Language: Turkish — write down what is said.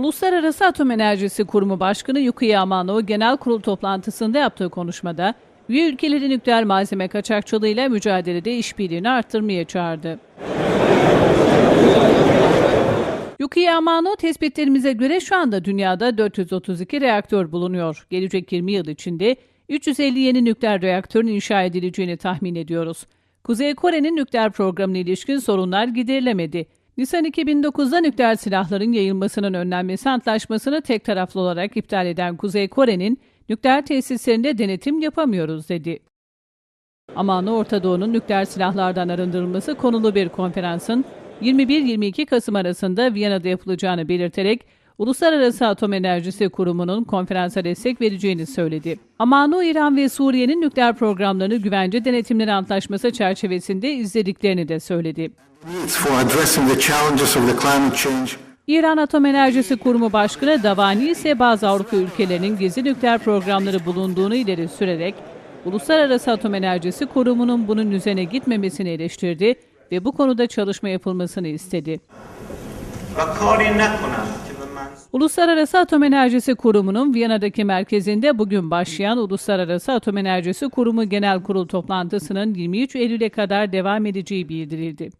Uluslararası Atom Enerjisi Kurumu Başkanı Yukiya Amano genel kurul toplantısında yaptığı konuşmada üye ülkeleri nükleer malzeme kaçakçılığıyla mücadelede işbirliğini arttırmaya çağırdı. Yukiya Amano tespitlerimize göre şu anda dünyada 432 reaktör bulunuyor. Gelecek 20 yıl içinde 350 yeni nükleer reaktörün inşa edileceğini tahmin ediyoruz. Kuzey Kore'nin nükleer programına ilişkin sorunlar giderilemedi. Nisan 2009'da nükleer silahların yayılmasının önlenmesi antlaşmasını tek taraflı olarak iptal eden Kuzey Kore'nin nükleer tesislerinde denetim yapamıyoruz dedi. Amano Orta Doğu'nun nükleer silahlardan arındırılması konulu bir konferansın 21-22 Kasım arasında Viyana'da yapılacağını belirterek Uluslararası Atom Enerjisi Kurumu'nun konferansa destek vereceğini söyledi. Amano, İran ve Suriye'nin nükleer programlarını güvence denetimleri antlaşması çerçevesinde izlediklerini de söyledi. İran Atom Enerjisi Kurumu Başkanı Davani ise bazı Avrupa ülkelerinin gizli nükleer programları bulunduğunu ileri sürerek Uluslararası Atom Enerjisi Kurumu'nun bunun üzerine gitmemesini eleştirdi ve bu konuda çalışma yapılmasını istedi. Uluslararası Atom Enerjisi Kurumu'nun Viyana'daki merkezinde bugün başlayan Uluslararası Atom Enerjisi Kurumu Genel Kurul toplantısının 23 Eylül'e kadar devam edeceği bildirildi.